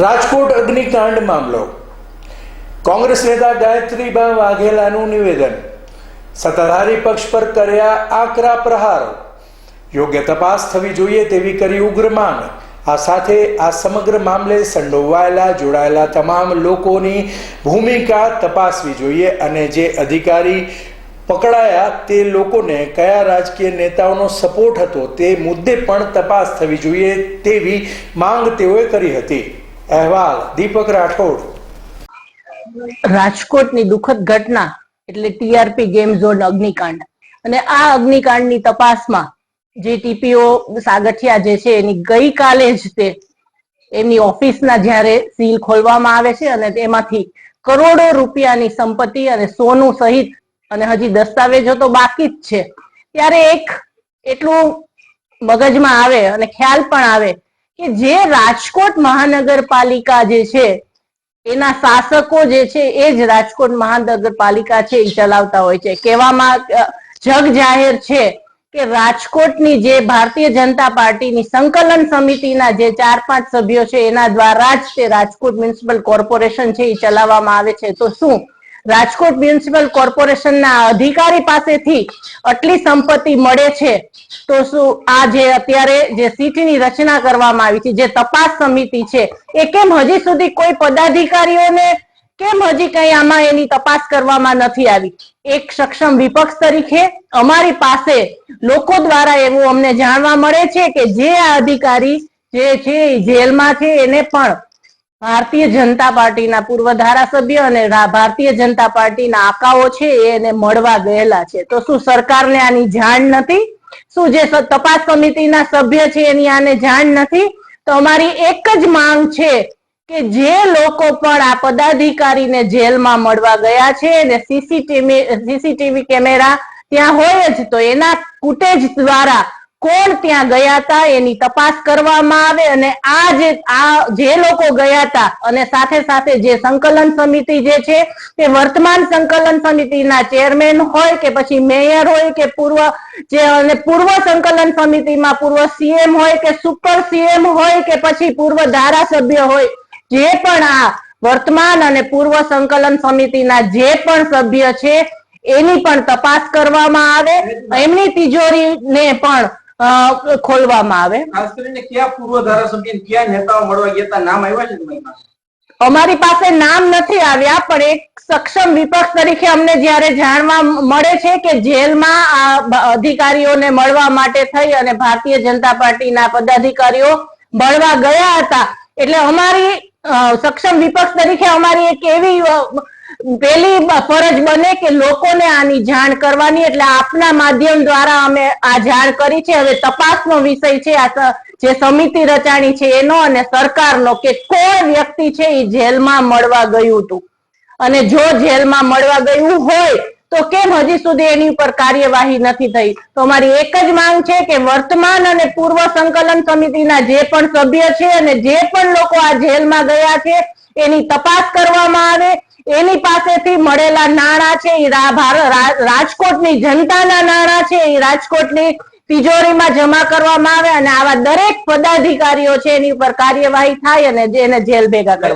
રાજકોટ અગ્નિકાંડ મામલો. કોંગ્રેસ નેતા ગાયત્રીબા વાઘેલાનું નિવેદન. સત્તાધારી પક્ષ પર કર્યા આકરા પ્રહારો. યોગ્ય તપાસ થવી જોઈએ તેવી કરી ઉગ્ર માંગ. આ સાથે આ સમગ્ર મામલે સંડોવાયેલા, જોડાયેલા તમામ લોકોની ભૂમિકા તપાસવી જોઈએ અને જે અધિકારી પકડાયા તે લોકોને કયા રાજકીય નેતાઓનો સપોર્ટ હતો તે મુદ્દે પણ તપાસ થવી જોઈએ તેવી માંગ તેઓએ કરી હતી. અહેવાલ, દીપક રાઠોડ. રાજકોટની દુઃખદ ઘટના એટલે ટીઆરપી ગેમ ઝોન અગ્નિકાંડ. અને આ અગ્નિકાંડની તપાસમાં જે ટીપીઓ સાગઠિયા જે છે એની ગઈકાલે જ તે એમની ઓફિસના જ્યારે સીલ ખોલવામાં આવે છે અને તેમાંથી કરોડો રૂપિયાની સંપત્તિ અને સોનું સહિત અને હજી દસ્તાવેજો તો બાકી જ છે. ત્યારે એક એટલું મગજમાં આવે અને ખ્યાલ પણ આવે કે જે રાજકોટ મહાનગરપાલિકા જે છે, એના શાસકો જે છે, એ જ રાજકોટ મહાનગરપાલિકા છે એ ચલાવતા હોય છે. કહેવામાં જગ જાહેર છે કે રાજકોટની જે ભારતીય જનતા પાર્ટીની સંકલન સમિતિના જે ચાર પાંચ સભ્યો છે, એના દ્વારા જ તે રાજકોટ મ્યુનિસિપલ કોર્પોરેશન છે એ ચલાવવામાં આવે છે. તો શું? રાજકોટ મ્યુનિસિપલ કોર્પોરેશનના અધિકારી પાસેથી આટલી સંપત્તિ મળે છે, તો શું આ જે અત્યારે જે સીટની રચના કરવામાં આવી છે, જે તપાસ સમિતિ છે, એ કેમ હજી સુધી કોઈ પદાધિકારીઓને કેમ હજી કઈ આમાં એની તપાસ કરવામાં નથી આવી? એક સક્ષમ વિપક્ષ તરીકે અમારી પાસે લોકો દ્વારા એવું અમને જાણવા મળે છે કે જે આ અધિકારી જે છે જેલમાં છે, એને પણ ભારતીય જનતા પાર્ટીના પૂર્વ ધારાસભ્ય અને ભારતીય જનતા પાર્ટીના આકાઓ છે એને મળવા ગયેલા છે. તો શું સરકારને આની જાણ નથી? શું જે તપાસ સમિતિના સભ્ય છે એની આને જાણ નથી? તો અમારી એક જ માંગ છે કે જે લોકો પણ આ પદાધિકારીને જેલમાં મળવા ગયા છે અને સીસીટીવી સીસીટીવી કેમેરા ત્યાં હોય જ તો એના ફૂટેજ દ્વારા કોણ ત્યાં ગયા હતા એની તપાસ કરવામાં આવે અને આ જે આ જે લોકો ગયા હતા અને સાથે સાથે જે સંકલન સમિતિ જે છે, તે વર્તમાન સંકલન સમિતિના ચેરમેન હોય કે પછી મેયર હોય કે પૂર્વ જે અને પૂર્વ સંકલન સમિતિમાં પૂર્વ સીએમ હોય કે સુપર સીએમ હોય કે પછી પૂર્વ ધારાસભ્ય હોય, જે પણ આ વર્તમાન અને પૂર્વ સંકલન સમિતિના જે પણ સભ્ય છે, એની પણ તપાસ કરવામાં આવે. એમની તિજોરીને પણ ખોલવામાં આવે. ખાસ કરીને કયા પૂર્વ ધારાસભ્ય કયા નેતાઓ મળવા ગયા હતા નામ આવ્યા છે તમારી પાસે? અમારી પાસે નામ નથી આવ્યા પણ એક સક્ષમ વિપક્ષ તરીકે અમને જ્યારે જાણવા મળે છે કે જેલમાં આ અધિકારીઓને મળવા માટે થઈ અને ભારતીય જનતા પાર્ટીના પદાધિકારીઓ મળવા ગયા હતા. એટલે અમારી સક્ષમ વિપક્ષ તરીકે અમારી એક એવી પેલી ફરજ બને કે લોકોને આની જાણ કરવાની, એટલે આપના માધ્યમ દ્વારા અમે આ જાણ કરી છે. હવે તપાસનો વિષય છે, આ જે સમિતિ રચાણી છે એનો અને સરકારનો કે કોઈ વ્યક્તિ છે એ જેલમાં મળવા ગયું હતું. અને જો જેલમાં મળવા ગયું હોય, તો કેમ હજી સુધી એની ઉપર કાર્યવાહી નથી થઈ? તો અમારી એક જ માંગ છે કે વર્તમાન અને પૂર્વ સંકલન સમિતિના જે પણ સભ્ય છે અને જે પણ લોકો આ જેલમાં ગયા છે, એની તપાસ કરવામાં આવે. એની પાસેથી મળેલા નાણાં છે એ રાજકોટની જનતાના નાણાં છે એ રાજકોટની તિજોરીમાં જમા કરવામાં આવે અને આવા દરેક પદાધિકારીઓ છે, એની ઉપર કાર્યવાહી થાય અને જેને જેલ ભેગા કરવા